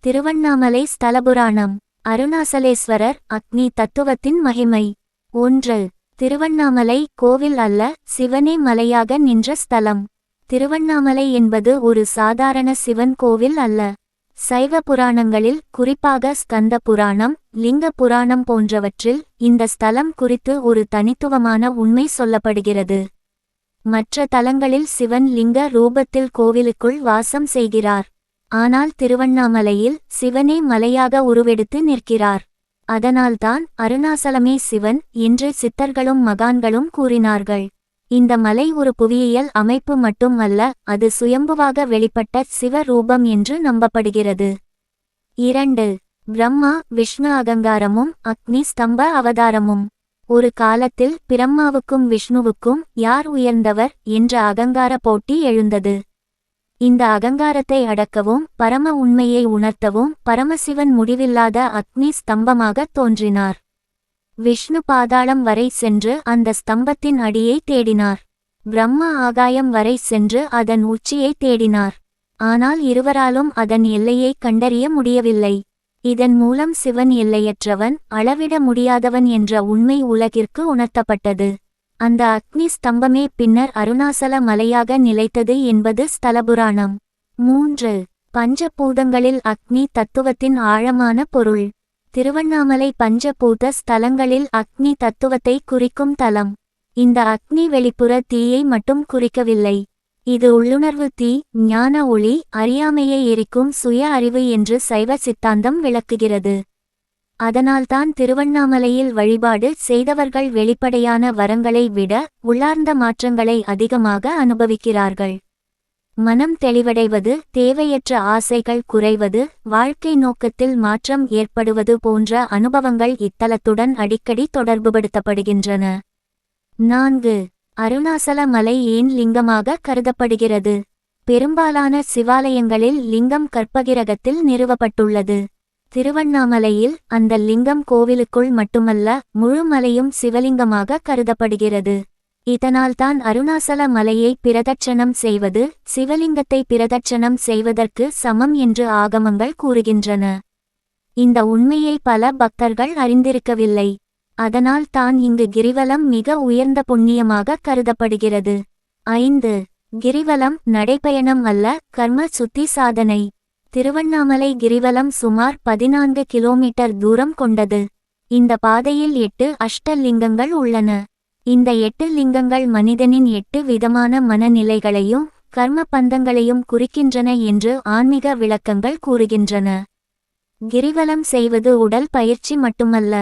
திருவண்ணாமலை ஸ்தலபுராணம். அருணாசலேஸ்வரர் அக்னி தத்துவத்தின் மகிமை. ஒன்று. திருவண்ணாமலை கோவில் அல்ல சிவனே மலையாக நின்ற ஸ்தலம். திருவண்ணாமலை என்பது ஒரு சாதாரண சிவன் கோவில் அல்ல. சைவ புராணங்களில் குறிப்பாக ஸ்கந்த புராணம் லிங்க புராணம் போன்றவற்றில் இந்த ஸ்தலம் குறித்து ஒரு தனித்துவமான உண்மை சொல்லப்படுகிறது. மற்ற தலங்களில் சிவன் லிங்க ரூபத்தில் கோவிலுக்குள் வாசம் செய்கிறார். ஆனால் திருவண்ணாமலையில் சிவனே மலையாக உருவெடுத்து நிற்கிறார். அதனால்தான் அருணாசலமே சிவன் என்று சித்தர்களும் மகான்களும் கூறினார்கள். இந்த மலை ஒரு புவியியல் அமைப்பு மட்டும் அல்ல அது சுயம்புவாக வெளிப்பட்ட சிவ ரூபம் என்று நம்பப்படுகிறது. இரண்டு பிரம்மா விஷ்ணு அகங்காரமும் அக்னி ஸ்தம்ப அவதாரமும். ஒரு காலத்தில் பிரம்மாவுக்கும் விஷ்ணுவுக்கும் யார் உயர்ந்தவர் என்ற அகங்கார போட்டி எழுந்தது. இந்த அகங்காரத்தை அடக்கவும் பரம உண்மையை உணர்த்தவும் பரமசிவன் முடிவில்லாத அக்னி ஸ்தம்பமாகத் தோன்றினார். விஷ்ணு பாதாளம் வரை சென்று அந்த ஸ்தம்பத்தின் அடியை தேடினார். பிரம்ம ஆகாயம் வரை சென்று அதன் உச்சியை தேடினார். ஆனால் இருவராலும் அதன் எல்லையை கண்டறிய முடியவில்லை. இதன் மூலம் சிவன் எல்லையற்றவன் அளவிட முடியாதவன் என்ற உண்மை உலகிற்கு உணர்த்தப்பட்டது. அந்த அக்னி ஸ்தம்பமே பின்னர் அருணாசல மலையாக நிலைத்தது என்பது ஸ்தலபுராணம். மூன்று. பஞ்சபூதங்களில் அக்னி தத்துவத்தின் ஆழமான பொருள். திருவண்ணாமலை பஞ்சபூத ஸ்தலங்களில் அக்னி தத்துவத்தை குறிக்கும் தலம். இந்த அக்னி வெளிப்புற தீயை மட்டும் குறிக்கவில்லை. இது உள்ளுணர்வு தீ ஞான ஒளி அறியாமையை எரிக்கும் சுய அறிவு என்று சைவ சித்தாந்தம் விளக்குகிறது. அதனால்தான் திருவண்ணாமலையில் வழிபாடு செய்தவர்கள் வெளிப்படையான வரங்களை விட உள்ளார்ந்த மாற்றங்களை அதிகமாக அனுபவிக்கிறார்கள். மனம் தெளிவடைவது தேவையற்ற ஆசைகள் குறைவது வாழ்க்கை நோக்கத்தில் மாற்றம் ஏற்படுவது போன்ற அனுபவங்கள் இத்தலத்துடன் அடிக்கடி தொடர்புபடுத்தப்படுகின்றன. நான்கு. அருணாசல மலை ஏன் லிங்கமாக கருதப்படுகிறது? பெரும்பாலான சிவாலயங்களில் லிங்கம் கற்பகிரகத்தில் நிறுவப்பட்டுள்ளது. திருவண்ணாமலையில் அந்த லிங்கம் கோவிலுக்குள் மட்டுமல்ல முழு மலையும் சிவலிங்கமாக கருதப்படுகிறது. இதனால்தான் அருணாசல மலையை பிரதட்சணம் செய்வது சிவலிங்கத்தை பிரதட்சணம் செய்வதற்கு சமம் என்று ஆகமங்கள் கூறுகின்றன. இந்த உண்மையை பல பக்தர்கள் அறிந்திருக்கவில்லை. அதனால் தான் இங்கு கிரிவலம் மிக உயர்ந்த புண்ணியமாக கருதப்படுகிறது. ஐந்து. கிரிவலம் நடைபயணம் அல்ல கர்ம சுத்தி சாதனை. திருவண்ணாமலை கிரிவலம் சுமார் பதினான்கு கிலோமீட்டர் தூரம் கொண்டது. இந்த பாதையில் எட்டு அஷ்டலிங்கங்கள் உள்ளன. இந்த எட்டு லிங்கங்கள் மனிதனின் எட்டு விதமான மனநிலைகளையும் கர்ம பந்தங்களையும் குறிக்கின்றன என்று ஆன்மீக விளக்கங்கள் கூறுகின்றன. கிரிவலம் செய்வது உடல் பயிற்சி மட்டுமல்ல.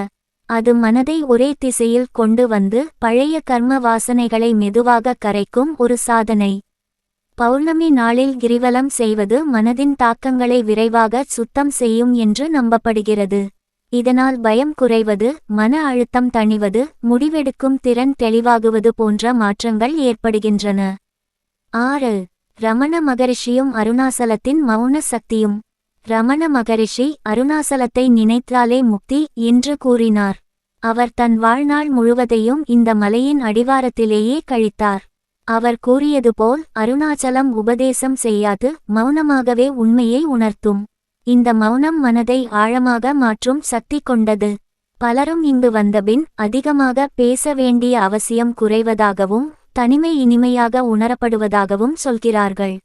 அது மனதை ஒரே திசையில் கொண்டு வந்து பழைய கர்ம வாசனைகளை மெதுவாக கரைக்கும் ஒரு சாதனை. பௌர்ணமி நாளில் கிரிவலம் செய்வது மனதின் தாக்கங்களை விரைவாக சுத்தம் செய்யும் என்று நம்பப்படுகிறது. இதனால் பயம் குறைவது மன அழுத்தம் தணிவது முடிவெடுக்கும் திறன் தெளிவாகுவது போன்ற மாற்றங்கள் ஏற்படுகின்றன. ஆறு. ரமண மகரிஷியும் அருணாசலத்தின் மௌன சக்தியும். ரமண மகரிஷி அருணாசலத்தை நினைத்தாலே முக்தி என்று கூறினார். அவர் தன் வாழ்நாள் முழுவதையும் இந்த மலையின் அடிவாரத்திலேயே கழித்தார். அவர் கூறியது போல் அருணாச்சலம் உபதேசம் செய்யாது மௌனமாகவே உண்மையை உணர்த்தும். இந்த மௌனம் மனதை ஆழமாக மாற்றும் சக்தி கொண்டது. பலரும் இங்கு வந்தபின் அதிகமாக பேச வேண்டிய அவசியம் குறைவதாகவும் தனிமை இனிமையாக உணரப்படுவதாகவும் சொல்கிறார்கள்.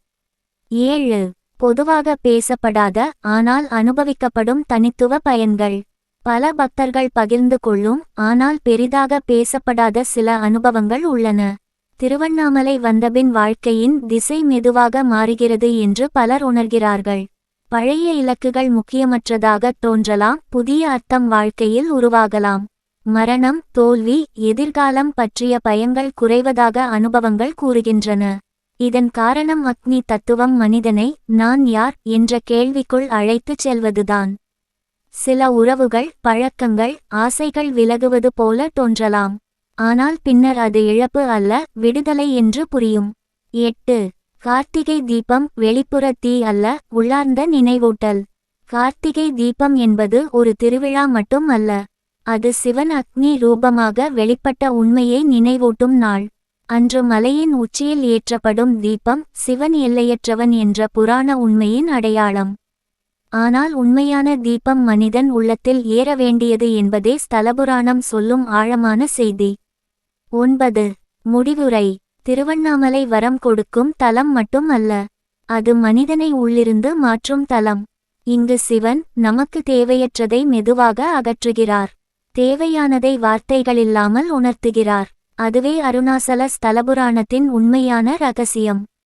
ஏழு. பொதுவாக பேசப்படாத ஆனால் அனுபவிக்கப்படும் தனித்துவ பயன்கள். பல பக்தர்கள் பகிர்ந்து கொள்ளும் ஆனால் பெரிதாக பேசப்படாத சில அனுபவங்கள் உள்ளன. திருவண்ணாமலை வந்தபின் வாழ்க்கையின் திசை மெதுவாக மாறுகிறது என்று பலர் உணர்கிறார்கள். பழைய இலக்குகள் முக்கியமற்றதாக தோன்றலாம் புதிய அர்த்தம் வாழ்க்கையில் உருவாகலாம். மரணம் தோல்வி எதிர்காலம் பற்றிய பயங்கள் குறைவதாக அனுபவங்கள் கூறுகின்றன. இதன் காரணம் அக்னி தத்துவம் மனிதனை நான் யார் என்ற கேள்விக்குள் அழைத்துச் செல்வதுதான். சில உறவுகள் பழக்கங்கள் ஆசைகள் விலகுவது போல தோன்றலாம். ஆனால் பின்னர் அது இழப்பு அல்ல விடுதலை என்று புரியும். எட்டு. கார்த்திகை தீபம் வெளிப்புற தீ அல்ல உள்ளார்ந்த நினைவூட்டல். கார்த்திகை தீபம் என்பது ஒரு திருவிழா மட்டும் அல்ல. அது சிவன் அக்னி ரூபமாக வெளிப்பட்ட உண்மையை நினைவூட்டும் நாள். அன்று மலையின் உச்சியில் ஏற்றப்படும் தீபம் சிவன் எல்லையற்றவன் என்ற புராண உண்மையின் அடையாளம். ஆனால் உண்மையான தீபம் மனிதன் உள்ளத்தில் ஏற வேண்டியது என்பதே ஸ்தலபுராணம் சொல்லும் ஆழமான செய்தி. ஒன்பது. முடிவுரை. திருவண்ணாமலை வரம் கொடுக்கும் தலம் மட்டும் அல்ல. அது மனிதனை உள்ளிருந்து மாற்றும் தலம். இங்கு சிவன் நமக்கு தேவையற்றதை மெதுவாக அகற்றுகிறார். தேவையானதை வார்த்தைகளில்லாமல் உணர்த்துகிறார். அதுவே அருணாசல ஸ்தலபுராணத்தின் உண்மையான ரகசியம்.